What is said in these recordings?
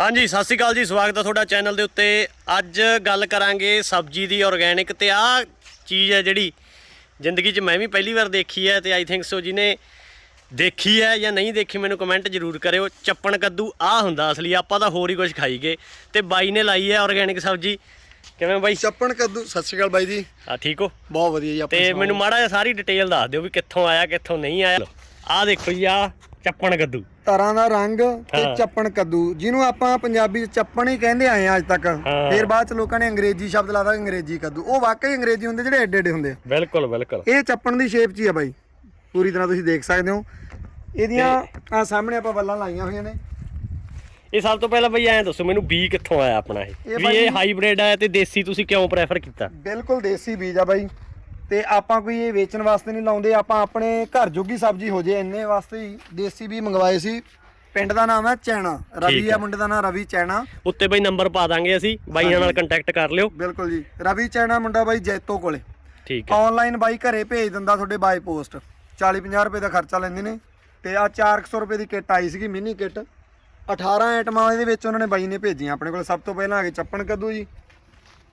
ਹਾਂਜੀ ਸਤਿ ਸ਼੍ਰੀ ਅਕਾਲ ਜੀ ਸਵਾਗਤ ਹੈ ਤੁਹਾਡਾ ਚੈਨਲ ਦੇ ਉੱਤੇ। ਅੱਜ ਗੱਲ ਕਰਾਂਗੇ ਸਬਜ਼ੀ ਦੀ ਆਰਗੈਨਿਕ ਤੇ ਆਹ ਚੀਜ਼ ਹੈ ਜਿਹੜੀ ਜ਼ਿੰਦਗੀ 'ਚ ਮੈਂ ਵੀ ਪਹਿਲੀ ਵਾਰ ਦੇਖੀ ਹੈ ਤੇ ਆਈ ਥਿੰਕ ਸੋ ਜਿਹਨੇ ਦੇਖੀ ਹੈ ਜਾਂ ਨਹੀਂ ਦੇਖੀ ਮੈਨੂੰ ਕਮੈਂਟ ਜ਼ਰੂਰ ਕਰਿਓ। ਚੱਪਣ ਕੱਦੂ ਆ ਹੁੰਦਾ ਅਸਲੀ ਆਪਾਂ ਤਾਂ ਹੋਰ ਹੀ ਕੁਝ ਖਾਈ ਗਏ ਤੇ ਬਾਈ ਨੇ ਲਾਈ ਹੈ ਆਰਗੈਨਿਕ ਸਬਜ਼ੀ। ਕਿਵੇਂ ਬਾਈ? ਚੱਪਣ ਕੱਦੂ ਸਤਿ ਸ਼੍ਰੀ ਅਕਾਲ ਬਾਈ ਜੀ। ਆ ਠੀਕ ਹੋ? ਬਹੁਤ ਵਧੀਆ ਜੀ ਆਪਣੀ ਤੇ। ਮੈਨੂੰ ਮਾੜਾ ਜਿਹਾ ਸਾਰੀ ਡਿਟੇਲ ਦੱਸ ਦਿਓ ਵੀ ਕਿੱਥੋਂ ਆਇਆ ਕਿੱਥੋਂ ਨਹੀਂ ਆਇਆ। ਆਹ ਦੇਖੋ ਜੀ ਆ ਚੱਪਣ ਕੱਦੂ। ਤਰ੍ਹਾਂ ਦਾ ਰੰਗ ਤੇ ਹਾਂ। ਚੱਪਣ ਕੱਦੂ ਜਿਹਨੂੰ ਆਪਾਂ ਪੰਜਾਬੀ ਚ ਚੱਪਣ ਹੀ ਕਹਿੰਦੇ ਆਏ ਆ ਅੱਜ ਤੱਕ। ਹਾਂ। ਫਿਰ ਬਾਅਦ ਚ ਲੋਕਾਂ ਨੇ ਅੰਗਰੇਜ਼ੀ ਸ਼ਬਦ ਲਾਦਾ ਅੰਗਰੇਜ਼ੀ ਕੱਦੂ। ਉਹ ਵਾਕਈ ਅੰਗਰੇਜ਼ੀ ਹੁੰਦੇ ਜਿਹੜੇ ਐਡੇ ਐਡੇ ਹੁੰਦੇ ਆ। ਬਿਲਕੁਲ ਬਿਲਕੁਲ। ਇਹ ਚੱਪਣ ਦੀ ਸ਼ੇਪ 'ਚ ਹੀ ਆ ਬਾਈ। ਪੂਰੀ ਤਰ੍ਹਾਂ ਤੁਸੀਂ ਦੇਖ ਸਕਦੇ ਹੋ। ਇਹਦੀਆਂ ਆ ਸਾਹਮਣੇ ਆਪਾਂ ਵੱਲਾਂ ਲਾਈਆਂ ਹੋਈਆਂ ਨੇ। ਇਹ ਸਭ ਤੋਂ ਪਹਿਲਾਂ ਬਈ ਐਂ ਦੱਸੋ ਮੈਨੂੰ ਬੀ ਕਿੱਥੋਂ ਆਇਆ ਆਪਣਾ ਇਹ? ਇਹ ਵੀ ਇਹ ਹਾਈਬ੍ਰਿਡ ਹੈ ਤੇ ਦੇਸੀ ਤੁਸੀਂ ਕਿਉਂ ਪ੍ਰੈਫਰ ਕੀਤਾ? ਬਿਲਕੁਲ ਦੇਸੀ ਬੀਜ ਆ ਬਾਈ। ਤੇ ਆਪਾਂ ਕੋਈ ਇਹ ਵੇਚਣ ਵਾਸਤੇ ਨਹੀਂ ਲਾਉਂਦੇ ਆਪਾਂ ਆਪਣੇ ਘਰ ਜੋਗੀ ਸਬਜ਼ੀ ਹੋ ਜੇ ਇੰਨੇ ਵਾਸਤੇ ਹੀ ਦੇਸੀ ਵੀ ਮੰਗਵਾਏ ਸੀ। ਪਿੰਡ ਦਾ ਨਾਮ ਹੈ ਚੈਣਾ ਰਵੀ ਆ। ਮੁੰਡੇ ਦਾ ਨਾਮ ਰਵੀ ਚੈਣਾ। ਉੱਤੇ ਬਈ ਨੰਬਰ ਪਾ ਦਾਂਗੇ ਅਸੀਂ ਬਾਈਆਂ ਨਾਲ ਕੰਟੈਕਟ ਕਰ ਲਿਓ। ਬਿਲਕੁਲ ਜੀ। ਰਵੀ ਚੈਣਾ ਮੁੰਡਾ ਬਾਈ ਜੈਤੋ ਕੋਲੇ। ਠੀਕ ਹੈ। ਆਨਲਾਈਨ ਬਾਈ ਘਰੇ ਭੇਜ ਦਿੰਦਾ ਤੁਹਾਡੇ ਬਾਈ ਪੋਸਟ 40 50 ਰੁਪਏ ਦਾ ਖਰਚਾ ਲੈਂਦੇ ਨੇ। ਤੇ ਆ 400 ਰੁਪਏ ਦੀ ਕਿੱਟ ਆਈ ਸੀਗੀ ਮਿਨੀ ਕਿੱਟ। 18 ਆਈਟਮਾਂ ਇਹਦੇ ਵਿੱਚ ਉਹਨਾਂ ਨੇ ਬਾਈ ਨੇ ਭੇਜੀਆਂ ਆਪਣੇ ਕੋਲ। ਸਭ ਤੋਂ ਪਹਿਲਾਂ ਆ ਗਏ ਚੱਪਣ ਕੱਦੂ ਜੀ।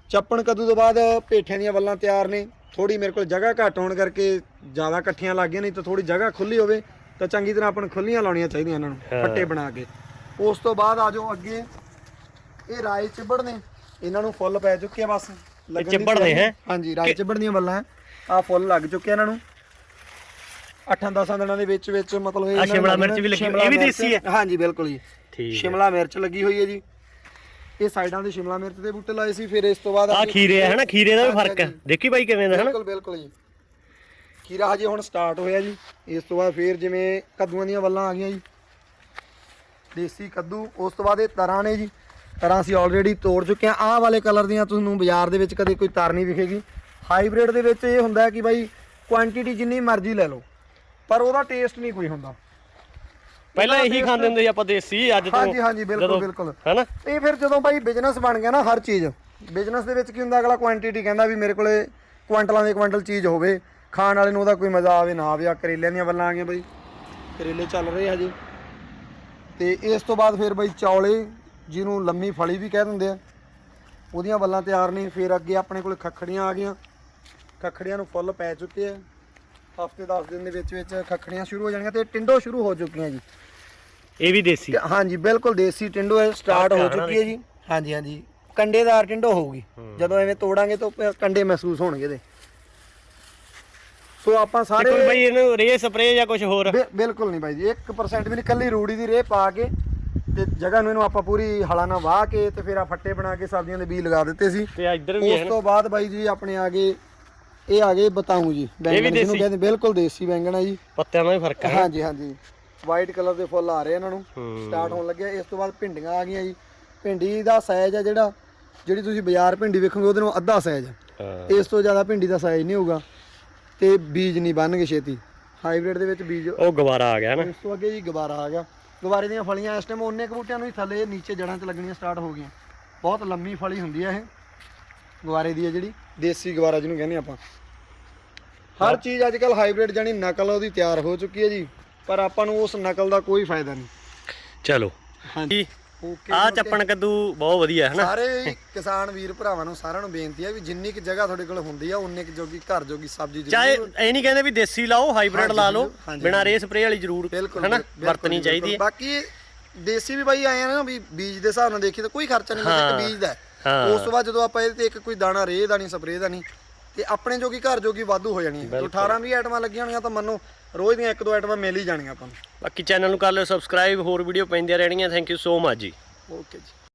ਚੱਪਣ ਕੱਦੂ ਤੋਂ ਬਾਅਦ ਪੇਠਿਆਂ ਦੀਆਂ ਵੱਲਾਂ ਤਿਆਰ ਨੇ। ਥੋੜੀ ਮੇਰੇ ਕੋਲ ਜਗ੍ਹਾ ਘੱਟ ਹੋਣ ਕਰਕੇ ਜ਼ਿਆਦਾ ਇਕੱਠੀਆਂ ਲੱਗ ਗਈਆਂ ਨਹੀਂ ਤਾਂ ਥੋੜੀ ਜਗ੍ਹਾ ਖੁੱਲੀ ਹੋਵੇ ਤਾਂ ਚੰਗੀ ਤਰ੍ਹਾਂ ਆਪਾਂ ਨੂੰ ਖੁੱਲੀਆਂ ਲਾਉਣੀਆਂ ਚਾਹੀਦੀਆਂ ਇਹਨਾਂ ਨੂੰ। ਫੱਟੇ ਬਣਾ ਕੇ। ਉਸ ਤੋਂ ਬਾਅਦ ਆ ਜਾਓ ਅੱਗੇ। ਇਹ ਰਾਈ ਚਿੱਬੜ ਨੇ ਇਹਨਾਂ ਨੂੰ ਫੁੱਲ ਪੈ ਚੁੱਕੇ ਆ ਬਸ। ਲੱਗਣ ਦੀ ਚਿੱਬੜ ਨੇ, ਤਿਆਰੀ। ਹੈਂ? ਹਾਂਜੀ ਰਾਈ ਚਿੱਬੜ ਦੀਆਂ ਵੱਲਾਂ ਆ ਫੁੱਲ ਲੱਗ ਚੁੱਕੇ ਆ ਇਹਨਾਂ ਨੂੰ। 8-10 ਦਿਨਾਂ ਦੇ ਵਿੱਚ ਵਿੱਚ ਮਤਲਬ ਆਹ ਇਹਨਾਂ ਸ਼ਿਮਲਾ ਮਿਰਚ ਵੀ ਲੱਗੀ- ਸ਼ਿਮਲਾ ਇਹ ਵੀ ਮਿਰਚ- ਦੇਸੀ ਹੈ? ਹਾਂਜੀ ਬਿਲਕੁਲ ਜੀ। ਠੀਕ ਹੈ। ਸ਼ਿਮਲਾ ਮਿਰਚ ਲੱਗੀ ਹੋਈ ਹੈ ਜੀ। ਇਹ ਸਾਈਡਾਂ ਤੇ ਸ਼ਿਮਲਾ ਮਿਰਚ ਦੇ ਬੂਟੇ ਲਾਏ ਸੀ ਫਿਰ ਇਸ ਤੋਂ ਬਾਅਦ ਆ ਖੀਰੇ ਹੈ ਹਨਾ? ਖੀਰੇ ਦਾ ਵੀ ਫ਼ਰਕ ਹੈ। ਦੇਖੀ ਬਾਈ ਕਿਵੇਂ ਦਾ ਹਨਾ? ਬਿਲਕੁਲ ਬਿਲਕੁਲ ਜੀ। ਖੀਰਾ ਹਜੇ ਹੁਣ ਸਟਾਰਟ ਹੋਇਆ ਜੀ। ਇਸ ਤੋਂ ਬਾਅਦ ਫਿਰ ਜਿਵੇਂ ਕੱਦੂਆਂ ਦੀਆਂ ਵੱਲਾਂ ਆ ਗਈਆਂ ਜੀ। ਦੇਸੀ ਕੱਦੂ ਉਸ ਤੋਂ ਬਾਅਦ ਇਹ ਤਰਾਂ ਨੇ ਜੀ। ਤਰਾਂ ਅਸੀਂ ਆਲਰੇਡੀ ਤੋੜ ਚੁੱਕੇ ਆ ਆਹ ਵਾਲੇ ਕਲਰ ਦੀਆਂ ਤੁਹਾਨੂੰ ਬਾਜ਼ਾਰ ਦੇ ਵਿੱਚ ਕਦੇ ਕੋਈ ਤਰ ਨਹੀਂ ਵਿਖੇਗੀ ਹਾਈਬ੍ਰਿਡ ਦੇ ਵਿੱਚ ਇਹ ਹੁੰਦਾ ਹੈ ਕਿ ਬਾਈ ਕੁਆਂਟੀਟੀ ਜਿੰਨੀ ਮਰਜ਼ੀ ਲੈ ਲਓ। ਪਰ ਉਹਦਾ ਟੇਸਟ ਨਹੀਂ ਕੋਈ ਹੁੰਦਾ। ਪਹਿਲਾਂ ਇਹੀ ਖਾਂਦੇ ਹੁੰਦੇ ਸੀ ਆਪਾਂ ਦੇਸੀ ਅੱਜ ਤੋਂ ਹਾਂਜੀ ਹਾਂਜੀ ਬਿਲਕੁਲ ਬਿਲਕੁਲ। ਹਨਾ? ਇਹ ਫਿਰ ਜਦੋਂ ਬਾਈ ਬਿਜ਼ਨਸ ਬਣ ਗਿਆ ਨਾ ਹਰ ਚੀਜ਼ ਬਿਜ਼ਨਸ ਦੇ ਵਿੱਚ ਕੀ ਹੁੰਦਾ ਅਗਲਾ ਕੁਆਂਟੀਟੀ ਕਹਿੰਦਾ ਵੀ ਮੇਰੇ ਕੋਲੇ ਕੁਆਂਟਲਾਂ ਦੇ ਕੁਆਂਟਲ ਚੀਜ਼ ਹੋਵੇ ਖਾਣ ਵਾਲੇ ਨੂੰ ਉਹਦਾ ਕੋਈ ਮਜ਼ਾ ਆਵੇ ਨਾ ਆਵੇ ਆ ਕਰੇਲਿਆਂ ਦੀਆਂ ਵੱਲਾਂ ਆ ਗਈਆਂ ਬਾਈ। ਕਰੇਲੇ ਚੱਲ ਰਹੇ ਹਜੇ। ਤੇ ਇਸ ਤੋਂ ਬਾਅਦ ਫਿਰ ਬਾਈ ਚੌਲੇ ਜਿਹਨੂੰ ਲੰਮੀ ਫਲੀ ਵੀ ਕਹਿ ਦਿੰਦੇ ਆ ਉਹਦੀਆਂ ਵੱਲਾਂ ਤਿਆਰ ਨੇ ਫਿਰ ਅੱਗੇ ਆਪਣੇ ਕੋਲੇ ਖੱਖੜੀਆਂ ਆ ਗਈਆਂ। ਖੱਖੜੀਆਂ ਨੂੰ ਫੁੱਲ ਪੈ ਚੁੱਕੇ ਆ। ਹਫ਼ਤੇ 10 ਦਿਨ ਦੇ ਵਿੱਚ ਵਿੱਚ ਖੱਖੜੀਆਂ ਸ਼ੁਰੂ ਹੋ ਜਾਣਗੀਆਂ ਤੇ ਟਿੰਡੋ ਸ਼ੁਰੂ ਹੋ ਚੁੱਕੀਆਂ ਜੀ। ਇਹ ਵੀ ਦੇਸੀ? ਹਾਂਜੀ ਬਿਲਕੁਲ ਦੇਸੀ ਟਿੰਡੋ ਹੈ ਸਟਾਰਟ ਹੋ ਚੁੱਕੀ ਹੈ ਜੀ। ਹਾਂਜੀ ਹਾਂਜੀ। ਕੰਡੇਦਾਰ ਟਿੰਡੋ ਹੋਊਗੀ। ਜਦੋਂ ਐਵੇਂ ਤੋੜਾਂਗੇ ਤਾਂ ਕੰਡੇ ਮਹਿਸੂਸ ਹੋਣਗੇ ਇਹਦੇ। ਸੋ ਆਪਾਂ ਸਾਰੇ ਕੋਈ ਬਾਈ ਇਹਨੂੰ ਰੇ ਸਪਰੇ ਜਾਂ ਕੁਝ ਹੋਰ? ਬਿਲਕੁਲ ਨਹੀਂ ਬਾਈ ਜੀ 1% ਵੀ ਨਹੀਂ ਕੱਲੀ ਰੂੜੀ ਦੀ ਰੇਹ ਪਾ ਕੇ ਤੇ ਜਗ੍ਹਾ ਨੂੰ ਇਹਨੂੰ ਆਪਾਂ ਪੂਰੀ ਹਲਾ ਨਾਲ ਵਾਹ ਕੇ ਤੇ ਫਿਰ ਆ ਫੱਟੇ ਬਣਾ ਕੇ ਸਬਜ਼ੀਆਂ ਦੇ ਬੀਜ ਲਗਾ ਦਿੱਤੇ ਸੀ। ਤੇ ਇੱਧਰ ਵੀ ਉਸ ਤੋਂ ਬਾਅਦ ਬਾਈ ਜੀ ਆਪਣੇ ਆ ਗਏ ਇਹ ਆ ਗਏ ਬਤਾਊ ਜੀ ਬੈਂਗਣ ਜਿਹਨੂੰ? ਕਹਿੰਦੇ ਬਿਲਕੁਲ ਦੇਸੀ ਬੈਂਗਣ ਆ ਜੀ। ਪੱਤਿਆਂ ਦਾ ਵੀ ਫ਼ਰਕ ਹੈ ਹਾਂਜੀ ਹਾਂਜੀ। ਵਾਈਟ ਕਲਰ ਦੇ ਫੁੱਲ ਆ ਰਹੇ ਇਹਨਾਂ ਨੂੰ। ਹੂੰ। ਸਟਾਰਟ ਹੋਣ ਲੱਗਿਆ। ਇਸ ਤੋਂ ਬਾਅਦ ਭਿੰਡੀਆਂ ਆ ਗਈਆਂ ਜੀ। ਭਿੰਡੀ ਦਾ ਸਾਈਜ਼ ਆ ਜਿਹੜਾ ਜਿਹੜੀ ਤੁਸੀਂ ਬਾਜ਼ਾਰ ਭਿੰਡੀ ਵੇਖੋਗੇ ਉਹਦੇ ਨੂੰ ਅੱਧਾ ਸਾਈਜ਼ ਹਾਂ। ਇਸ ਤੋਂ ਜ਼ਿਆਦਾ ਭਿੰਡੀ ਦਾ ਸਾਈਜ਼ ਨਹੀਂ ਹੋਊਗਾ। ਤੇ ਬੀਜ ਨਹੀਂ ਬਣਨਗੇ ਛੇਤੀ। ਹਾਈਬ੍ਰਿਡ ਦੇ ਵਿੱਚ ਬੀਜ ਉਹ ਗਵਾਰਾ ਆ ਗਿਆ ਨਾ। ਇਸ ਤੋਂ ਅੱਗੇ ਜੀ ਗਵਾਰਾ ਆ ਗਿਆ। ਗਵਾਰੇ ਦੀਆਂ ਫਲੀਆਂ ਇਸ ਟਾਈਮ ਉਹਨੇ ਕੁ ਬੂਟਿਆਂ ਨੂੰ ਹੀ ਥੱਲੇ ਨੀਚੇ ਜੜਾਂ 'ਚ ਲੱਗਣੀਆਂ ਸਟਾਰਟ ਹੋ ਗਈਆਂ। ਬਹੁਤ ਲੰਮੀ ਫਲੀ ਹੁੰਦੀ ਆ ਇਹ। ਗਵਾਰੇ ਦੀ ਹੈ ਜਿਹੜੀ ਦੇਸੀ ਗਵਾਰਾ ਜਿਹਨੂੰ ਕਹਿੰਦੇ ਆਪਾਂ। ਹਰ ਚੀਜ਼ ਅੱਜ ਕੱਲ ਹਾਈਬ੍ਰਿਡ ਜਾਨੀ ਨਕਲ ਉਹਦੀ ਤਿਆਰ ਹੋ ਚੁੱਕੀ ਹੈ ਜੀ ਪਰ ਆਪਾਂ ਨੂੰ ਉਸ ਨਕਲ ਦਾ ਕੋਈ ਫਾਇਦਾ ਨਹੀਂ। ਚਲੋ। ਹਾਂਜੀ। ਆ ਚੱਪਣ ਕੱਦੂ ਬਹੁਤ ਵਧੀਆ ਹੈ ਹਨਾ? ਸਾਰੇ ਕਿਸਾਨ ਵੀਰ ਭਰਾਵਾਂ ਨੂੰ ਸਾਰਿਆਂ ਨੂੰ ਬੇਨਤੀ ਹੈ ਵੀ ਜਿੰਨੀ ਕਿ ਜਗ੍ਹਾ ਤੁਹਾਡੇ ਕੋਲ ਹੁੰਦੀ ਆ ਉਨੇ ਕਿ ਜੋਗੀ ਘਰ ਜੋਗੀ ਸਬਜ਼ੀ ਜ਼ਰੂਰ ਚਾਹੇ ਇਹ ਨਹੀਂ ਕਹਿੰਦੇ ਵੀ ਦੇਸੀ ਲਾਓ ਹਾਈਬ੍ਰਿਡ ਲਾ ਲਓ ਬਿਨਾਂ ਰੇ ਸਪਰੇ ਵਾਲੀ ਜ਼ਰੂਰ ਹਨਾ? ਵਰਤਣੀ। ਚਾਹੀਦੀ ਹੈ। ਬਾਕੀ ਦੇਸੀ ਵੀ ਬਾਈ ਆਏ ਆ ਨਾ ਵੀ ਬੀਜ ਦੇ ਹਿਸਾਬ ਨਾਲ ਦੇਖੀ ਤਾਂ ਕੋਈ ਖਰਚਾ ਨਹੀਂ ਇੱਕ ਬੀਜ ਦਾ ਹੈ। ਉਸ ਤੋਂ ਬਾਅਦ ਜਦੋਂ ਆਪਾਂ ਇਹਦੇ ਤੇ ਇੱਕ ਕੋਈ ਦਾਣਾ ਰੇਹ ਦਾ ਨਹੀਂ ਸਪਰੇਅ ਦਾ ਨਹੀਂ ਤੇ ਆਪਣੇ ਜੋਗੀ ਘਰ ਜੋਗੀ ਵਾਧੂ ਹੋ ਜਾਣੀ ਹੈ। ਜੋ 18 20 ਆਈਟਮਾਂ ਲੱਗੀਆਂ ਹੋਣਗੀਆਂ ਤਾਂ ਮੰਨੋ ਰੋਜ਼ ਦੀਆਂ ਇੱਕ ਦੋ ਆਈਟਮਾਂ ਮਿਲ ਹੀ ਜਾਣਗੀਆਂ ਆਪਾਂ ਨੂੰ। ਬਾਕੀ ਚੈਨਲ ਨੂੰ ਕਰ ਲਿਓ ਸਬਸਕ੍ਰਾਈਬ ਹੋਰ ਵੀਡੀਓ ਪੈਂਦੀਆਂ ਰਹਿਣਗੀਆਂ thank you so much ji. Okay ji.